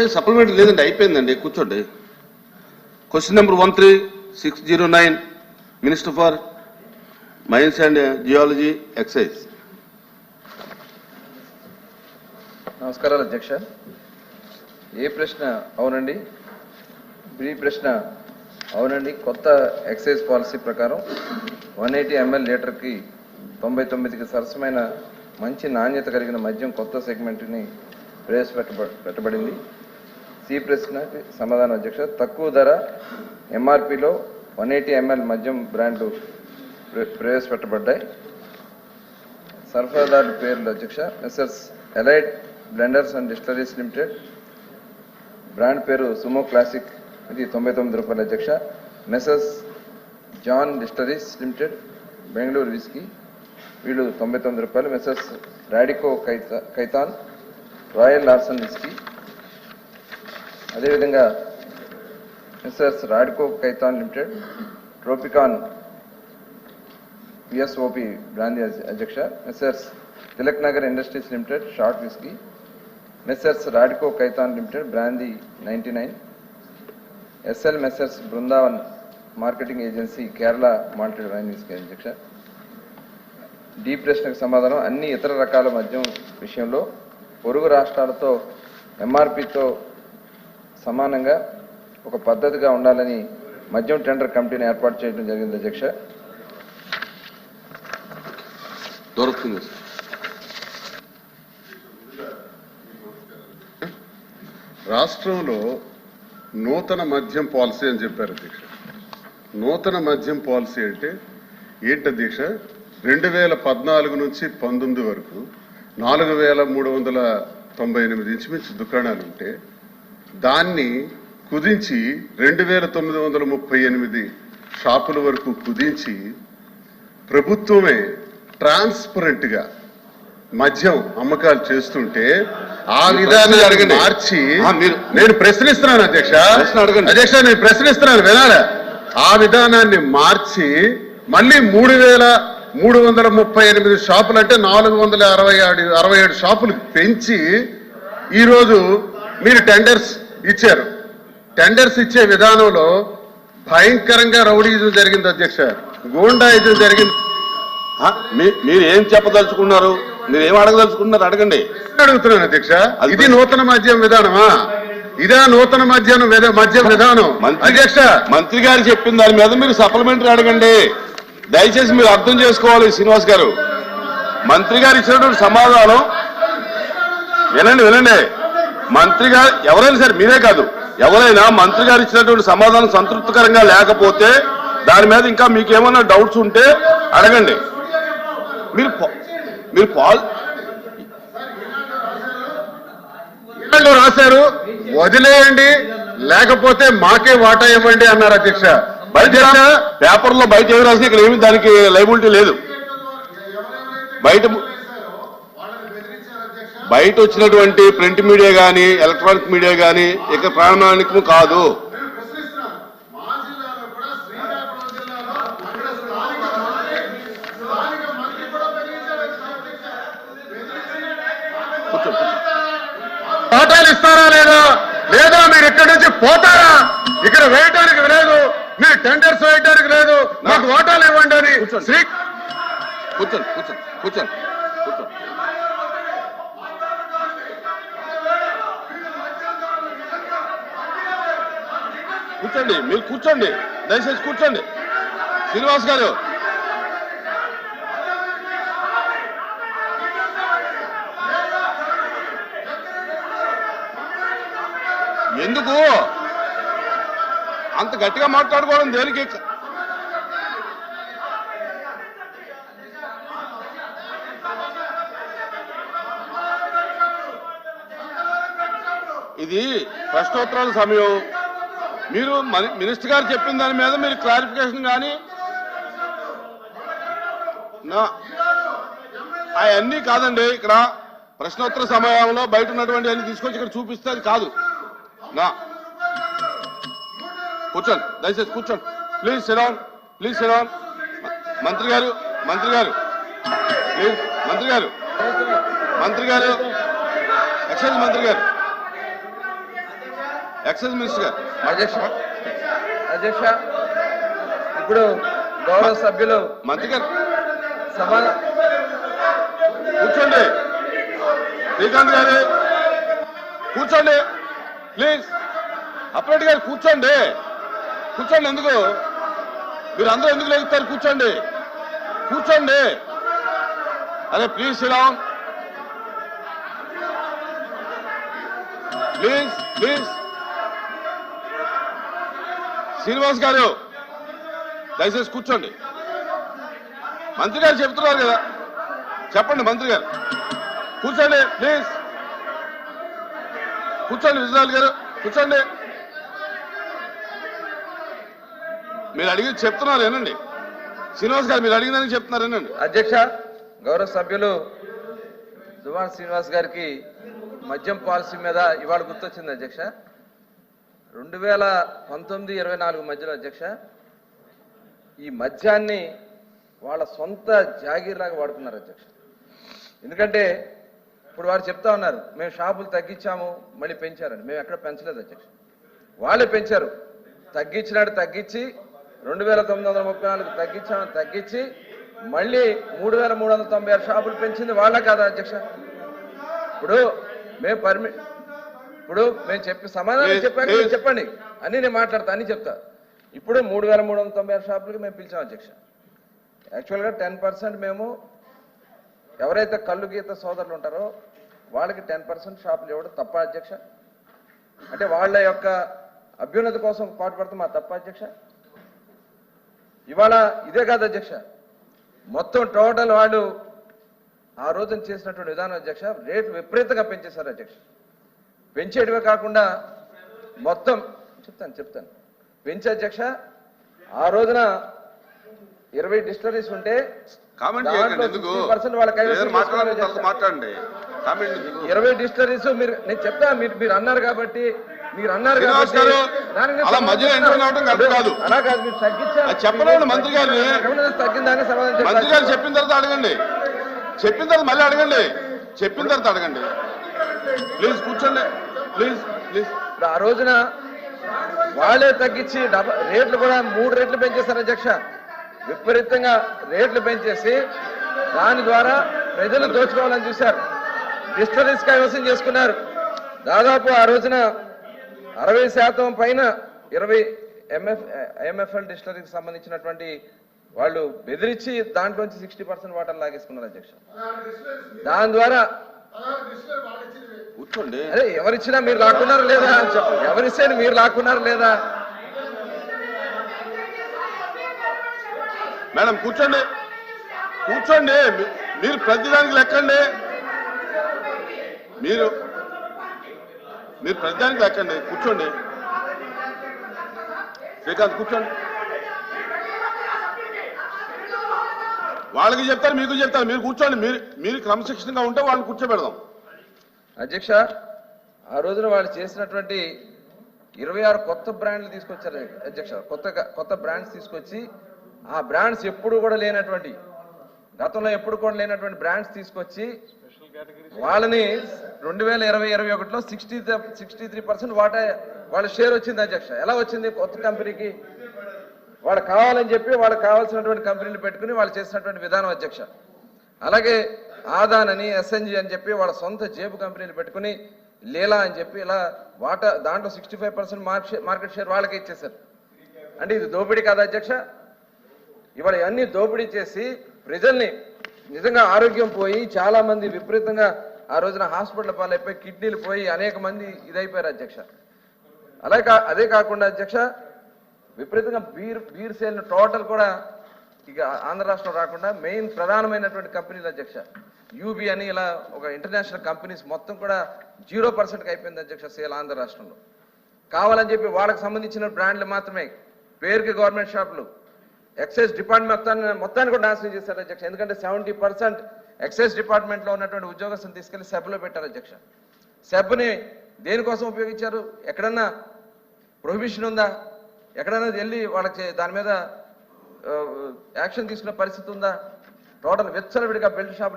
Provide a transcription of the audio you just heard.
ఏ supplement లేదండి అయిపోయిందండి కూర్చోండి. Question number one three six zero nine minister for mines and geology excise నమస్కారాలు అధ్యక్ష. ఏ ప్రశ్న అవునండి? బి ప్రశ్న అవునండి. కొత్త ఎక్సైజ్ పాలసీ ప్రకారం వన్ ఎయిటీ ఎంఎల్ లీటర్కి తొంభై తొమ్మిదికి సరసమైన మంచి నాణ్యత కలిగిన మద్యం కొత్త సెగ్మెంట్ని ప్రవేశపెట్టబ పెట్టబడింది. సి ప్రశ్నకి సమాధానం అధ్యక్ష. తక్కువ ధర ఎంఆర్పిలో వన్ ఎయిటీ ఎంఎల్ మద్యం బ్రాండ్లు ప్ర- ప్రవేశపెట్టబడ్డాయి. సరఫరాదారు పేర్లు అధ్యక్ష. Messrs Elite Blenders and distilleries limited. Brand పేరు సుమో క్లాసిక్. ఇది తొంభై తొమ్మిది రూపాయల అధ్యక్ష. Messrs John distilleries limited Bengaluru whisky. వీళ్ళు తొంభై తొమ్మిది రూపాయలు. Messrs Radico Khaitan Khaitan Royal Larson whisky. అదేవిధంగా messrs Radico Khaitan limited Tropican PSOP brandy అధ్యక్ష messrs Tilak Nagar industries limited short whisky messrs Radico Khaitan limited brandy ninety nine SL messrs Brindavan marketing agency Kerala malted wine whisky అధ్యక్ష. D ప్రశ్నకు సమాధానం అన్ని ఇతర రకాల మద్యం విషయంలో పొరుగు రాష్ట్రాలతో ఎంఆర్పితో సమానంగా ఒక పద్ధతిగా ఉండాలని మద్యం టెండర్ కమిటీని ఏర్పాటు చేయడం జరిగింది అధ్యక్ష. దొరుకుతుంది రాష్ట్రంలో నూతన మద్యం పాలసీ అని చెప్పారు అధ్యక్ష. నూతన మద్యం పాలసీ అంటే ఏంటి అధ్యక్ష? రెండు వేల పద్నాలుగు నుంచి పంతొమ్మిది వరకు నాలుగు వేల మూడు వందల తొంభై ఎనిమిది ఇంచుమించు దుకాణాలు ఉంటే దాన్ని కుదించి రెండు వేల తొమ్మిది వందల ముప్పై ఎనిమిది షాపుల వరకు కుదించి ప్రభుత్వమే ట్రాన్స్పరెంట్గా మద్యం అమ్మకాలు చేస్తుంటే ఆ విధానాన్ని. మార్చి నేను ప్రశ్నిస్తున్నాను అధ్యక్ష. అధ్యక్ష నేను ప్రశ్నిస్తున్నాను వినాలా ఆ విధానాన్ని మార్చి మళ్ళీ మూడు వేల మూడు వందల ముప్పై ఎనిమిది షాపులు అంటే నాలుగు వందల అరవై ఏడు అరవై ఏడు షాపులు పెంచి ఈరోజు మీరు టెండర్స్ ఇచ్చారు. టెండర్స్ ఇచ్చే విధానంలో భయంకరంగా రౌడీజం జరిగింది అధ్యక్ష. గూండాయిజం జరిగింది. మీరు ఏం చెప్పదలుచుకున్నారు? మీరు ఏం అడగదలుచుకున్నారు? అడగండి. అడుగుతున్నాను అధ్యక్ష. ఇది నూతన మద్యం విధానమా? ఇదే నూతన మద్యం విధ- మద్యం విధానం. అధ్యక్ష. మంత్రి గారు చెప్పిన దాని మీద మీరు సప్లిమెంటరీ అడగండి. దయచేసి మీరు అర్థం చేసుకోవాలి శ్రీనివాస్ గారు. మంత్రి గారు ఇచ్చినటువంటి సమాధానం వినండి వినండి. మంత్రి గారు ఎవరైనా సరే మీరే కాదు. ఎవరైనా మంత్రి గారు ఇచ్చినటువంటి సమాధానం సంతృప్తికరంగా లేకపోతే దాని మీద ఇంకా మీకు ఏమైనా డౌట్స్ ఉంటే అడగండి. మీరు మీరు పాల్ రాశారు. వదిలేయండి. లేకపోతే మాకే వాటా ఇవ్వండి అన్నారు అధ్యక్ష. బయట పేపర్లో బయట ఏమి రాసినా ఇక్కడ ఏమి దానికి లైబిలిటీ లేదు. బయట బయట వచ్చినటువంటి ప్రింట్ మీడియా గాని ఎలక్ట్రానిక్ మీడియా గాని ఇక ప్రామాణికం కాదు. వాటాలు ఇస్తారా లేదా? లేదా మీరు ఇక్కడి నుంచి పోతారా? ఇక్కడ వేయటానికి లేదు. మీరు టెండర్స్ వేయటానికి లేదు. మాకు వాటాలు ఇవ్వండి అని కూర్చోండి. కూర్చోండి కూర్చోండి కూర్చోండి. కూర్చోండి మీరు కూర్చోండి దయచేసి కూర్చోండి. శ్రీనివాస్ గారు. ఎందుకు? అంత గట్టిగా మాట్లాడుకోవడం దేనికి? ఇది ప్రశ్నోత్తరాల సమయం. మీరు మినిస్టర్ గారు చెప్పిన దాని మీద మీరు క్లారిఫికేషన్ కానీ నా అవన్నీ కాదండి. ఇక్కడ ప్రశ్నోత్తర సమయంలో బయట ఉన్నటువంటి అన్ని తీసుకొచ్చి ఇక్కడ చూపిస్తే అది కాదు. నా కూర్చోండి. దయచేసి కూర్చోండి. ప్లీజ్ సిరాన్ ప్లీజ్ సిరాన్ మంత్రి గారు మంత్రి గారు. ప్లీజ్ మంత్రి గారు. మంత్రి గారు. ఎక్సైజ్ మంత్రి గారు. ఎక్సైజ్ మినిస్టర్ గారు అధ్యక్ష అధ్యక్ష ఇప్పుడు గౌరవ సభ్యులు మంత్రి గారు. కూర్చోండి. శ్రీకాంత్ గారు. కూర్చోండి. ప్లీజ్. అప్పరెడ్డి గారు కూర్చోండి. కూర్చోండి ఎందుకు? మీరు అందరూ ఎందుకు లేగుతారు? కూర్చోండి. కూర్చోండి. అరే please Sriram. Please please. Srinivas గారు దయచేసి కూర్చోండి. మంత్రి గారు చెప్తున్నారు కదా. చెప్పండి మంత్రి గారు. కూర్చోండి ప్లీజ్ కూర్చోండి విజయనాథ్ గారు కూర్చోండి. మీరు అడిగి చెప్తున్నారు ఏనండి శ్రీనివాస్ గారు మీరు అడిగిందని చెప్తున్నారు ఏనండి అధ్యక్ష గౌరవ సభ్యులు దువాన్ శ్రీనివాస్ గారికి మద్యం పాలసీ మీద ఇవాళ గుర్తొచ్చింది అధ్యక్ష. రెండు వేల పంతొమ్మిది ఇరవై నాలుగు మధ్యలో అధ్యక్ష ఈ మద్యాన్ని వాళ్ళ సొంత జాగీర్లాగా వాడుకున్నారు అధ్యక్ష. ఎందుకంటే ఇప్పుడు వారు చెప్తా ఉన్నారు మేము షాపులు తగ్గించాము మళ్ళీ పెంచారని. మేము ఎక్కడ పెంచలేదు అధ్యక్ష. వాళ్ళే పెంచారు. తగ్గించినాడు తగ్గించి రెండు వేల తొమ్మిది వందల ముప్పై నాలుగు తగ్గించామని తగ్గించి మళ్ళీ మూడు వేల మూడు వందల తొంభై ఆరు షాపులు పెంచింది వాళ్ళ కాదా అధ్యక్ష. ఇప్పుడు మేము పర్మి ఇప్పుడు మేము చెప్పి సమాధానం. మీరు చెప్పండి. అన్ని నేను మాట్లాడతా అన్ని చెప్తా. ఇప్పుడు మూడు వేల మూడు వందల తొంభై ఆరు షాపులకి మేము పిలిచాం అధ్యక్ష. యాక్చువల్గా టెన్ పర్సెంట్ మేము ఎవరైతే కళ్ళు గీత సోదరులు ఉంటారో వాళ్ళకి టెన్ పర్సెంట్ షాపులు ఇవ్వడం తప్ప అధ్యక్ష. అంటే వాళ్ళ యొక్క అభ్యున్నతి కోసం పాటుపడతాం మా తప్ప అధ్యక్ష. ఇవాళ ఇదే కాదు అధ్యక్ష. మొత్తం టోటల్ వాళ్ళు ఆ రోజున చేసినటువంటి విధానం అధ్యక్ష రేట్లు విపరీతంగా పెంచేశారు అధ్యక్ష. పెంచేటివే కాకుండా మొత్తం చెప్తాను చెప్తాను. పెంచే అధ్యక్ష ఆ రోజున ఇరవై డిస్టరీస్ ఉంటే కామెంట్ దాంట్లో చేయకండి ఎందుకు? 60% వాళ్ళ కైవసం ఏదైనా మాట్లాడండి చేసుకున్నారు తర్వాత మాట్లాడండి. కామెంట్ ఎందుకు? ఇరవై డిస్టరీస్ మీరు నేను చెప్తా మీరు మీరు అన్నారు కాబట్టి మీరు అన్నారు అలా కాదు. అలా కాదు మీరు తగ్గించారు మంత్రి సమాధానం మంత్రి చెప్తాను. గారు చెప్పిన తర్వాత అడగండి. చెప్పిన తర్వాత మళ్ళీ అడగండి. చెప్పిన తర్వాత అడగండి. ప్లీజ్ కూర్చోండి. ప్లీజ్ ప్లీజ్ ఆ రోజున వాళ్ళే తగ్గించి రేట్లు కూడా మూడు రేట్లు పెంచేశారు అధ్యక్ష. విపరీతంగా రేట్లు పెంచేసి దాని ద్వారా ప్రజలు దోచుకోవాలని చూశారు. డిస్టరీస్ కైవసం చేసుకున్నారు. దాదాపు ఆ రోజున అరవై శాతం పైన ఇరవై ఎంఎఫ్ ఎంఎఫ్ఎల్ డిస్టరీకి సంబంధించినటువంటి వాళ్ళు బెదిరించి దాంట్లోంచి సిక్స్టీ పర్సెంట్ వాటర్ లాగేసుకున్నారు అధ్యక్ష. దాని ద్వారా కూర్చోండి. అరే ఎవరిచ్చినా మీరు లాక్కున్నారు లేదా ఎవరిస్తే మీరు లాక్కున్నారు లేదా? మేడం కూర్చోండి. కూర్చోండి. మీరు ప్రతిదానికి లెక్కండి. మీరు మీరు ప్రతిదానికి లెక్కండి. కూర్చోండి. శ్రీకాంత్ కూర్చోండి. వాళ్ళకి చెప్తారు మీకు చెప్తారు. మీరు కూర్చోండి. మీరు మీరు క్రమశిక్షణగా ఉంటే వాళ్ళని కూర్చోబెడదాం. అధ్యక్ష ఆ రోజున వాళ్ళు చేసినటువంటి ఇరవై ఆరు కొత్త బ్రాండ్లు తీసుకొచ్చారు. అధ్యక్ష కొత్త కొత్త బ్రాండ్స్ తీసుకొచ్చి ఆ బ్రాండ్స్ ఎప్పుడు కూడా లేనటువంటి గతంలో ఎప్పుడు కూడా లేనటువంటి బ్రాండ్స్ తీసుకొచ్చి వాళ్ళని రెండు వేల ఇరవై ఇరవై ఒకటిలో సిక్స్టీ సిక్స్టీ త్రీ పర్సెంట్ వాటా వాళ్ళ షేర్ వచ్చింది అధ్యక్ష. ఎలా వచ్చింది కొత్త కంపెనీకి? వాళ్ళు కావాలని చెప్పి వాళ్ళకి కావాల్సినటువంటి కంపెనీలు పెట్టుకుని వాళ్ళు చేసినటువంటి విధానం అధ్యక్ష. అలాగే ఆదాన్ అని ఎస్ఎన్జి అని చెప్పి వాళ్ళ సొంత జేబు కంపెనీలు పెట్టుకుని లీలా అని చెప్పి ఇలా వాటా దాంట్లో sixty five percent market share వాళ్ళకే ఇచ్చేశారు. అంటే ఇది దోపిడీ కాదా అధ్యక్ష? ఇవాళ ఇవన్నీ దోపిడీ చేసి ప్రజల్ని నిజంగా ఆరోగ్యం పోయి చాలా మంది విపరీతంగా ఆ రోజున హాస్పిటల్ పాలైపోయి కిడ్నీలు పోయి అనేక మంది ఇదైపోయారు అధ్యక్ష. అలాగే అదే కాకుండా అధ్యక్ష విపరీతంగా బీర్ బీర్ సేల్ టోటల్ కూడా ఇక ఆంధ్ర రాష్ట్రం రాకుండా మెయిన్ ప్రధానమైనటువంటి కంపెనీలు అధ్యక్ష. యూబీ అని ఇలా ఒక ఇంటర్నేషనల్ కంపెనీస్ మొత్తం కూడా జీరో పర్సెంట్కి అయిపోయింది అధ్యక్ష సేల్ ఆంధ్ర రాష్ట్రంలో. కావాలని చెప్పి వాళ్ళకి సంబంధించిన బ్రాండ్లు మాత్రమే. పేరుకి గవర్నమెంట్ షాపులు. ఎక్సైజ్ డిపార్ట్మెంట్ మొత్తాన్ని మొత్తాన్ని కూడా నాశనం చేశారు అధ్యక్ష. ఎందుకంటే సెవెంటీ పర్సెంట్ ఎక్సైజ్ డిపార్ట్మెంట్లో ఉన్నటువంటి ఉద్యోగస్తులు తీసుకెళ్ళి సెబ్లో పెట్టారు అధ్యక్ష. సెబ్ని దేనికోసం ఉపయోగించారు? ఎక్కడన్నా ప్రొహిబిషన్ ఉందా? ఎక్కడైనా వెళ్ళి వాళ్ళకి దాని మీద యాక్షన్ తీసుకునే పరిస్థితి ఉందా? టోటల్ విచ్చలవిడిగా బెల్ట్ షాపులు